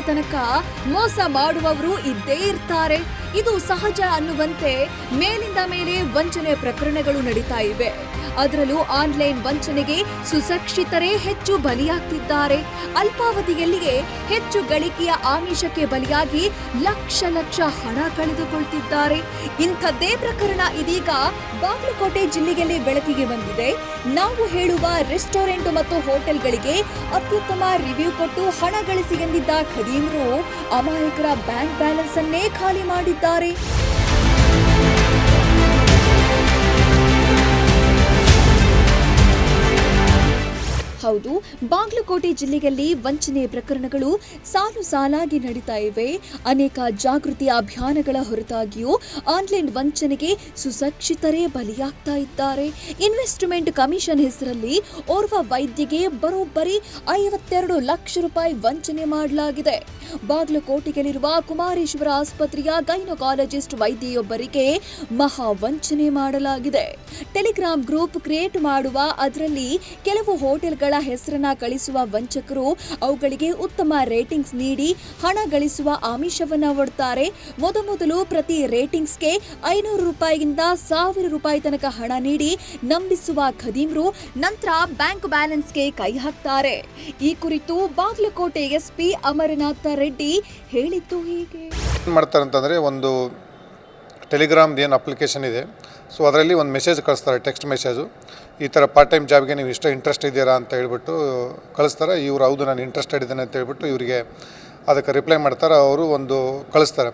ತನಕ ಮೋಸ ಮಾಡುವವರು ಇದ್ದೇ ಇರ್ತಾರೆ. ಇದು ಸಹಜ ಅನ್ನುವಂತೆ ಮೇಲಿಂದ ಮೇಲೆ ವಂಚನೆ ಪ್ರಕರಣಗಳು ನಡೀತಾ ಇವೆ. ಅದರಲ್ಲೂ ಆನ್ಲೈನ್ ವಂಚನೆಗೆ ಸುಸಕ್ಷಿತರೇ ಹೆಚ್ಚು ಬಲಿಯಾಗ್ತಿದ್ದಾರೆ. ಅಲ್ಪಾವಧಿಯಲ್ಲಿಯೇ ಹೆಚ್ಚು ಗಳಿಕೆಯ ಆಮಿಷಕ್ಕೆ ಬಲಿಯಾಗಿ ಲಕ್ಷ ಲಕ್ಷ ಹಣ ಕಳೆದುಕೊಳ್ತಿದ್ದಾರೆ. ಇಂಥದ್ದೇ ಪ್ರಕರಣ ಇದೀಗ ಬಾಗಲಕೋಟೆ ಜಿಲ್ಲೆಯಲ್ಲಿ ಬೆಳಕಿಗೆ ಬಂದಿದೆ. ನಾವು ಹೇಳುವ ರೆಸ್ಟೋರೆಂಟ್ ಮತ್ತು ಹೋಟೆಲ್ಗಳಿಗೆ ಅತ್ಯುತ್ತಮ ರಿವ್ಯೂ ಕೊಟ್ಟು ಹಣ ಗಳಿಸಿ ಎಂದಿದ್ದ ಖದೀಮ್ರು ಅಮಾಯಕರ ಬ್ಯಾಂಕ್ ಬ್ಯಾಲೆನ್ಸ್ ಅನ್ನೇ ಖಾಲಿ ಮಾಡಿದ್ದಾರೆ. ಹೇಳಿದ್ದಾರೆ. ಹೌದು. ಬಾಗಲಕೋಟೆ ಜಿಲ್ಲೆಯಲ್ಲಿ ವಂಚನೆ ಪ್ರಕರಣಗಳು ಸಾಲು ಸಾಲಾಗಿ ನಡೀತಾ ಇವೆ. ಅನೇಕ ಜಾಗೃತಿ ಅಭಿಯಾನಗಳ ಹೊರತಾಗಿಯೂ ಆನ್ಲೈನ್ ವಂಚನೆಗೆ ಸುಸಕ್ಷಿತರೇ ಬಲಿಯಾಗ್ತಾ ಇದ್ದಾರೆ. ಇನ್ವೆಸ್ಟ್ಮೆಂಟ್ ಕಮಿಷನ್ ಹೆಸರಲ್ಲಿ ಓರ್ವ ವೈದ್ಯಗೆ ಬರೋಬ್ಬರಿ ಐವತ್ತೆರಡು ಲಕ್ಷ ರೂಪಾಯಿ ವಂಚನೆ ಮಾಡಲಾಗಿದೆ. ಬಾಗ್ಲಕೋಟೆಯಲ್ಲಿರುವ ಕುಮಾರೇಶ್ವರ ಆಸ್ಪತ್ರೆಯ ಗೈನಕಾಲಜಿಸ್ಟ್ ವೈದ್ಯೆಯೊಬ್ಬರಿಗೆ ಮಹಾ ವಂಚನೆ ಮಾಡಲಾಗಿದೆ. ಟೆಲಿಗ್ರಾಮ್ ಗ್ರೂಪ್ ಕ್ರಿಯೇಟ್ ಮಾಡುವ ಅದರಲ್ಲಿ ಕೆಲವು ಹೋಟೆಲ್ಗಳ ಹೆಸರನ್ನ ಕಳಿಸುವ ವಂಚಕರು ಅವುಗಳಿಗೆ ಉತ್ತಮ ರೇಟಿಂಗ್ಸ್ ನೀಡಿ ಹಣ ಗಳಿಸುವ ಆಮಿಷವನ್ನ ಒಡ್ತಾರೆ. ಮೊದಮೊದಲು ಪ್ರತಿ ರೇಟಿಂಗ್ಸ್ಗೆ ಐನೂರು ರೂಪಾಯಿಯಿಂದ ಸಾವಿರ ರೂಪಾಯಿ ತನಕ ಹಣ ನೀಡಿ ನಂಬಿಸುವ ಖದೀಮ್ರು ನಂತರ ಬ್ಯಾಂಕ್ ಬ್ಯಾಲೆನ್ಸ್ಗೆ ಕೈ ಹಾಕ್ತಾರೆ. ಈ ಕುರಿತು ಬಾಗಲಕೋಟೆ ಎಸ್ಪಿ ಅಮರನಾಥ ರೆಡ್ಡಿ ಹೇಳಿದ್ದು ಹೀಗೆ. ಮಾಡ್ತಾರೆ ಅಂತಂದರೆ ಒಂದು ಟೆಲಿಗ್ರಾಮ್ದು ಏನು ಅಪ್ಲಿಕೇಶನ್ ಇದೆ ಸೊ ಅದರಲ್ಲಿ ಒಂದು ಮೆಸೇಜ್ ಕಳಿಸ್ತಾರೆ ಟೆಕ್ಸ್ಟ್ ಮೆಸೇಜು ಈ ಥರ ಪಾರ್ಟ್ ಟೈಮ್ ಜಾಬ್ಗೆ ನೀವು ಇಷ್ಟ ಇಂಟ್ರೆಸ್ಟ್ ಇದ್ದೀರಾ ಅಂತ ಹೇಳ್ಬಿಟ್ಟು ಕಳಿಸ್ತಾರೆ. ಇವ್ರು ಹೌದು, ನಾನು ಇಂಟ್ರೆಸ್ಟೆಡ್ ಇದ್ದೇನೆ ಅಂತ ಹೇಳ್ಬಿಟ್ಟು ಇವರಿಗೆ ಅದಕ್ಕೆ ರಿಪ್ಲೈ ಮಾಡ್ತಾರೆ. ಅವರು ಒಂದು ಕಳಿಸ್ತಾರೆ.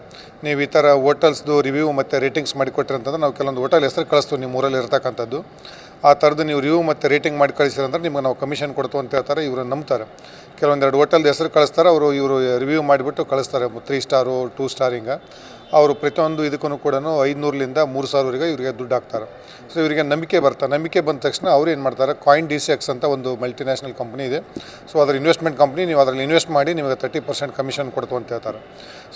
ನೀವು ಈ ಥರ ಹೋಟೆಲ್ಸ್ದು ರಿವ್ಯೂ ಮತ್ತು ರೇಟಿಂಗ್ಸ್ ಮಾಡಿಕೊಟ್ರಿ ಅಂತಂದ್ರೆ ನಾವು ಕೆಲವೊಂದು ಹೋಟೆಲ್ ಹೆಸರು ಕಳಿಸ್ತೀವಿ, ನಿಮ್ಮ ಊರಲ್ಲಿ ಇರ್ತಕ್ಕಂಥದ್ದು. ಆ ಥರದ್ದು ನೀವು ರಿವ್ಯೂ ಮತ್ತು ರೇಟಿಂಗ್ ಮಾಡಿ ಕಳಿಸಿರಂದ್ರೆ ನಿಮ್ಗೆ ನಾವು ಕಮಿಷನ್ ಕೊಡ್ತು ಅಂತ ಹೇಳ್ತಾರೆ ಇವರು ನಂಬ್ತಾರೆ. ಕೆಲವೊಂದೆರಡು ಹೋಟೆಲ್ದು ಹೆಸರು ಕಳಿಸ್ತಾರೆ. ಅವರು ಇವರು ರಿವ್ಯೂ ಮಾಡಿಬಿಟ್ಟು ಕಳಿಸ್ತಾರೆ. ತ್ರೀ ಸ್ಟಾರು ಟೂ ಸ್ಟಾರ್ ಹಿಂಗೆ. ಅವರು ಪ್ರತಿಯೊಂದು ಇದಕ್ಕೂ ಕೂಡ ಐದುನೂರಲಿಂದ ಮೂರು ಸಾವಿರವರೆಗೆ ಇವರಿಗೆ ದುಡ್ಡು ಹಾಕ್ತಾರೆ. ಸೊ ಇವರಿಗೆ ನಂಬಿಕೆ ಬರ್ತಾರೆ ನಂಬಿಕೆ ಬಂದ ತಕ್ಷಣ ಅವ್ರು ಏನು ಮಾಡ್ತಾರೆ ಕಾಯಿನ್ ಡಿ ಸಿ ಎಕ್ಸ್ ಅಂತ ಒಂದು ಮಲ್ಟಿನ್ಯಾಷನಲ್ ಕಂಪ್ನಿ ಇದೆ. ಸೊ ಅದರ ಇನ್ವೆಸ್ಟ್ಮೆಂಟ್ ಕಂಪ್ನಿ ನೀವು ಅದರಲ್ಲಿ ಇನ್ವೆಸ್ಟ್ ಮಾಡಿ ನಿಮಗೆ ತರ್ಟಿ ಪರ್ಸೆಂಟ್ ಕಮಿಷನ್ ಕೊಡ್ತು ಅಂತ ಹೇಳ್ತಾರೆ.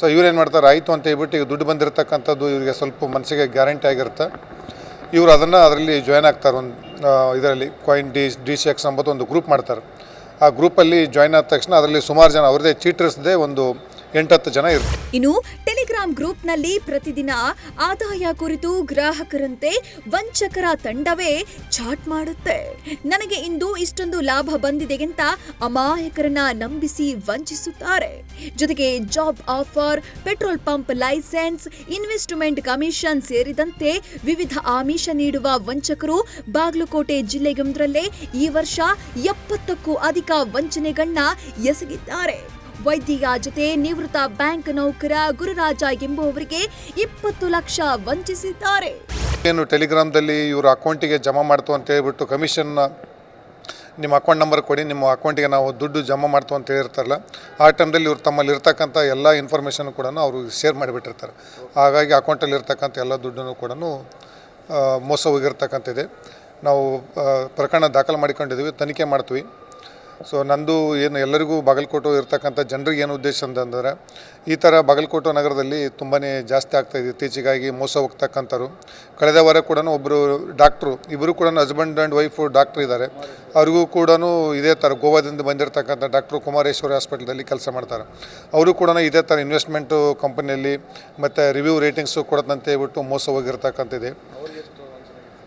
ಸೊ ಇವ್ರು ಏನು ಮಾಡ್ತಾರೆ, ಆಯಿತು ಅಂತ ಹೇಳ್ಬಿಟ್ಟು ಈಗ ದುಡ್ಡು ಬಂದಿರತಕ್ಕಂಥದ್ದು ಇವರಿಗೆ ಸ್ವಲ್ಪ ಮನಸ್ಸಿಗೆ ಗ್ಯಾರಂಟಿ ಆಗಿರುತ್ತೆ. ಇವರು ಅದನ್ನು ಅದರಲ್ಲಿ ಜಾಯ್ನ್ ಆಗ್ತಾರೆ ಒಂದು ಇದರಲ್ಲಿ coin D D C X ಅಂಬೋದು ಒಂದು ಗ್ರೂಪ್ ಮಾಡ್ತಾರೆ. ಆ ಗ್ರೂಪಲ್ಲಿ ಜಾಯ್ನ್ ಆದ ತಕ್ಷಣ ಅದರಲ್ಲಿ ಸುಮಾರು ಜನ, ಅವ್ರದ್ದೇ ಚೀಟರ್ಸ್ದೇ ಒಂದು ಎಂಟತ್ತು ಜನ ಇರುತ್ತೆ ಇನ್ನು ಟೆಲಿಗ್ರಾಮ್ ಗ್ರೂಪ್ನಲ್ಲಿ ಪ್ರತಿದಿನ ಆದಾಯ ಕುರಿತು ಗ್ರಾಹಕರಂತೆ ವಂಚಕರ ತಂಡವೇ ಚಾಟ್ ಮಾಡುತ್ತೆ. ನನಗೆ ಇಂದು ಇಷ್ಟೊಂದು ಲಾಭ ಬಂದಿದೆ ಅಂತ ಅಮಾಯಕರನ್ನ ನಂಬಿಸಿ ವಂಚಿಸುತ್ತಾರೆ. ಜೊತೆಗೆ job offer, petrol pump licence, investment commission ಸೇರಿದಂತೆ ವಿವಿಧ ಆಮಿಷ ನೀಡುವ ವಂಚಕರು ಬಾಗಲಕೋಟೆ ಜಿಲ್ಲೆಯೊಂದರಲ್ಲೇ ಈ ವರ್ಷ ಎಪ್ಪತ್ತಕ್ಕೂ ಅಧಿಕ ವಂಚನೆಗಳನ್ನ ಎಸಗಿದ್ದಾರೆ. ವೈದ್ಯೆಯ ಜೊತೆ ನಿವೃತ್ತ ಬ್ಯಾಂಕ್ ನೌಕರ ಗುರುರಾಜ ಎಂಬುವವರಿಗೆ ಇಪ್ಪತ್ತು ಲಕ್ಷ ವಂಚಿಸಿದ್ದಾರೆ. ಏನು ಟೆಲಿಗ್ರಾಮ್ದಲ್ಲಿ ಇವ್ರ ಅಕೌಂಟಿಗೆ ಜಮಾ ಮಾಡ್ತು ಅಂತ ಹೇಳ್ಬಿಟ್ಟು ಕಮಿಷನ್ ನಿಮ್ಮ ಅಕೌಂಟ್ ನಂಬರ್ ಕೊಡಿ, ನಿಮ್ಮ ಅಕೌಂಟಿಗೆ ನಾವು ದುಡ್ಡು ಜಮಾ ಮಾಡ್ತು ಅಂತ ಹೇಳಿರ್ತಾರಲ್ಲ, ಆ ಟೈಮ್ದಲ್ಲಿ ಇವ್ರು ತಮ್ಮಲ್ಲಿ ಇರ್ತಕ್ಕಂಥ ಎಲ್ಲ ಇನ್ಫಾರ್ಮೇಷನ್ ಕೂಡ ಅವರು ಶೇರ್ ಮಾಡಿಬಿಟ್ಟಿರ್ತಾರೆ. ಹಾಗಾಗಿ ಅಕೌಂಟಲ್ಲಿ ಇರ್ತಕ್ಕಂಥ ಎಲ್ಲ ದುಡ್ಡನ್ನು ಕೂಡ ಮೋಸ ಹೋಗಿರ್ತಕ್ಕಂಥದ್ದೇ. ನಾವು ಪ್ರಕರಣ ದಾಖಲು ಮಾಡಿಕೊಂಡಿದ್ದೀವಿ, ತನಿಖೆ ಮಾಡ್ತೀವಿ. ಸೊ ನಂದು ಏನು ಎಲ್ಲರಿಗೂ ಬಾಗಲಕೋಟೆ ಇರ್ತಕ್ಕಂಥ ಜನರಿಗೆ ಏನು ಉದ್ದೇಶ ಅಂತಂದರೆ, ಈ ಥರ ಬಾಗಲಕೋಟೆ ನಗರದಲ್ಲಿ ತುಂಬಾ ಜಾಸ್ತಿ ಆಗ್ತಾಯಿದೆ ಇತ್ತೀಚೆಗಾಗಿ ಮೋಸ ಹೋಗ್ತಕ್ಕಂಥವ್ರು. ಕಳೆದ ವಾರ ಕೂಡ ಒಬ್ಬರು ಡಾಕ್ಟ್ರು ಇಬ್ಬರು ಕೂಡ ಹಸ್ಬೆಂಡ್ ಆ್ಯಂಡ್ ವೈಫು ಡಾಕ್ಟ್ರ್ ಇದ್ದಾರೆ ಅವ್ರಿಗೂ ಕೂಡ ಇದೇ ಥರ ಗೋವಾದಿಂದ ಬಂದಿರತಕ್ಕಂಥ ಡಾಕ್ಟ್ರು ಕುಮಾರೇಶ್ವರಿ ಹಾಸ್ಪಿಟಲ್ದಲ್ಲಿ ಕೆಲಸ ಮಾಡ್ತಾರೆ. ಅವರು ಕೂಡ ಇದೇ ಥರ ಇನ್ವೆಸ್ಟ್ಮೆಂಟು ಕಂಪನಿಯಲ್ಲಿ ಮತ್ತು ರಿವ್ಯೂ ರೇಟಿಂಗ್ಸು ಕೊಡೋದಂತ ಹೇಳ್ಬಿಟ್ಟು ಮೋಸ ಹೋಗಿರ್ತಕ್ಕಂಥದ್ದೇ.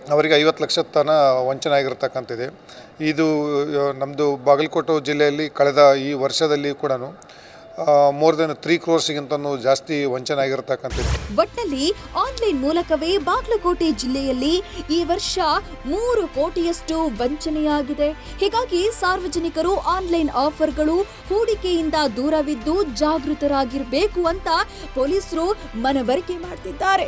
ಅವರಿಗೆ ಐವತ್ತು ಲಕ್ಷ ತನ ವಂಚನೆ ಆಗಿರ್ತಕ್ಕಂಥದ್ದು ಇದು ನಮ್ಮದು ಬಾಗಲಕೋಟೆ ಜಿಲ್ಲೆಯಲ್ಲಿ ಕಳೆದ ಈ ವರ್ಷದಲ್ಲಿ ಕೂಡ ಮೋರ್ ದೆನ್ ತ್ರೀ ಕ್ರೋರ್ಸಿಗಿಂತನೂ ಜಾಸ್ತಿ ವಂಚನೆ ಆಗಿರತಕ್ಕಂಥದ್ದು ಒಟ್ಟಲ್ಲಿ ಆನ್ಲೈನ್ ಮೂಲಕವೇ ಬಾಗಲಕೋಟೆ ಜಿಲ್ಲೆಯಲ್ಲಿ ಈ ವರ್ಷ ಮೂರು ಕೋಟಿಯಷ್ಟು ವಂಚನೆಯಾಗಿದೆ. ಹೀಗಾಗಿ ಸಾರ್ವಜನಿಕರು ಆನ್ಲೈನ್ ಆಫರ್ಗಳು ಹೂಡಿಕೆಯಿಂದ ದೂರವಿದ್ದು ಜಾಗೃತರಾಗಿರಬೇಕು ಅಂತ ಪೊಲೀಸರು ಮನವರಿಕೆ ಮಾಡ್ತಿದ್ದಾರೆ.